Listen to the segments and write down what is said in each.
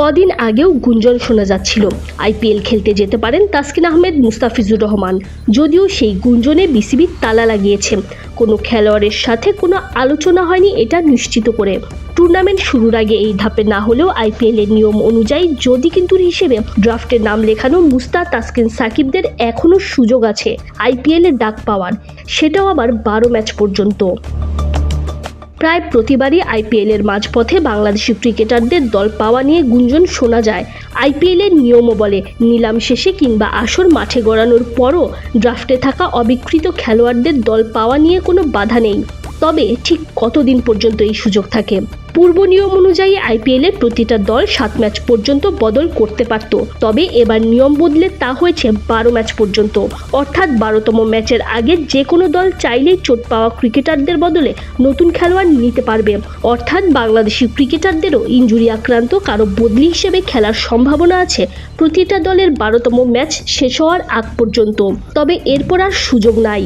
কদিন আগেও গুঞ্জন শোনা যাচ্ছিল। আইপিএল খেলতে যেতে পারেন তাসকিন আহমেদ, মুস্তাফিজুর রহমান। যদিও সেই গুঞ্জনে বিসিবি তালা লাগিয়েছে। কোনো খেলোয়াড়ের সাথে কোনো আলোচনা হয়নি এটা নিশ্চিত করে। টুর্নামেন্ট শুরুর আগে এই ধাপে না হলেও আইপিএল এর নিয়ম অনুযায়ী যদি কিন্তু হিসেবে ড্রাফটে নাম লেখানো মুস্তা তাসকিন, সাকিবদের এখনও সুযোগ আছে আইপিএল এর ডাক পাওয়ার। সেটাও আবার বারো ম্যাচ পর্যন্ত। প্রায় প্রতিবারই আইপিএল এর মাঝপথে বাংলাদেশি ক্রিকেটারদের দল পাওয়া নিয়ে গুঞ্জন শোনা যায়। আইপিএল এর নিয়মও বলে, নিলাম শেষে কিংবা আসর মাঠে গড়ানোর পরও ড্রাফটে থাকা অবিকৃত খেলোয়াড়দের দল পাওয়া নিয়ে কোনো বাধা নেই। তবে ঠিক কতদিন পর্যন্ত এই সুযোগ থাকে? পূর্ব নিয়ম অনুযায়ী আইপিএল প্রতিটা দল সাত ম্যাচ পর্যন্ত বদল করতে পারত। তবে এবার নিয়ম বদলে তা হয়েছে বারো ম্যাচ পর্যন্ত। অর্থাৎ বারোতম ম্যাচের আগে যে কোনো দল চাইলেই চোট পাওয়া ক্রিকেটারদের বদলে নতুন খেলোয়াড় নিতে পারবে। অর্থাৎ বাংলাদেশি ক্রিকেটারদেরও ইঞ্জুরি আক্রান্ত কারও বদলি হিসেবে খেলার সম্ভাবনা আছে। প্রতিটা দলের বারোতম ম্যাচ শেষ হওয়ার আগ পর্যন্ত। তবে এরপর আর সুযোগ নাই।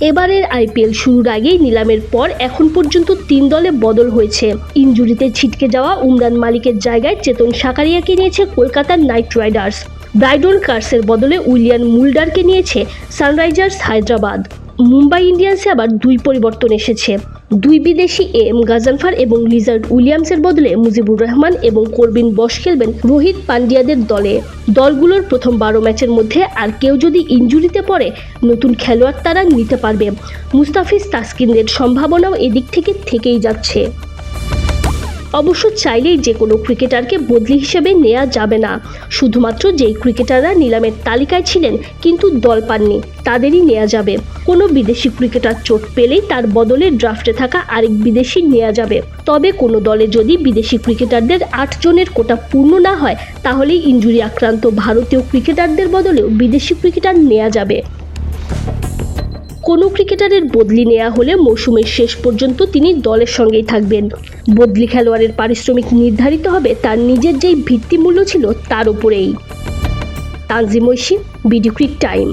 এবারের আইপিএল শুরুর আগেই নিলামের পর এখন পর্যন্ত তিন দলে বদল হয়েছে। ইঞ্জুরিতে ছিটকে যাওয়া উমরান মালিকের জায়গায় চেতন সাকারিয়াকে নিয়েছে কলকাতার নাইট রাইডার্স। ব্রাইডন কার্সের বদলে উইলিয়ান মুলডারকে নিয়েছে সানরাইজার্স হায়দ্রাবাদ। মুম্বাই ইন্ডিয়ান্সে আবার দুই পরিবর্তন এসেছে। দুই বিদেশি এ এম গাজানফার এবং লিজার্ড উইলিয়ামসের বদলে মুজিবুর রহমান এবং করবিন বস খেলবেন রোহিত পান্ডিয়াদের দলে। দলগুলোর প্রথম বারো ম্যাচের মধ্যে আর কেউ যদি ইঞ্জুরিতে পড়ে, নতুন খেলোয়াড় তারা নিতে পারবে। মুস্তাফিজ তাসকিনদের সম্ভাবনাও এদিক থেকে থেকেই যাচ্ছে। অবশ্য চাইলেই যে কোনো ক্রিকেটারকে বদলি হিসেবে নেওয়া যাবে না। শুধুমাত্র যেই ক্রিকেটাররা নিলামের তালিকায় ছিলেন, কিন্তু দল পাননি, তাদেরই নেওয়া যাবে। কোনো বিদেশি ক্রিকেটার চোট পেলেই তার বদলে ড্রাফটে থাকা আরেক বিদেশি নেওয়া যাবে। তবে কোনো দলে যদি বিদেশি ক্রিকেটারদের আট জনের কোটা পূর্ণ না হয়, তাহলেই ইঞ্জুরি আক্রান্ত ভারতীয় ক্রিকেটারদের বদলেও বিদেশি ক্রিকেটার নেওয়া যাবে। কোনো ক্রিকেটারের বদলি নেওয়া হলে মৌসুমের শেষ পর্যন্ত তিনি দলের সঙ্গেই থাকবেন। বদলি খেলোয়াড়ের পারিশ্রমিক নির্ধারিত হবে, তার নিজের যেই ভিত্তিমূল্য ছিল তার উপরেই। Tanzim Oishi, BD crick time.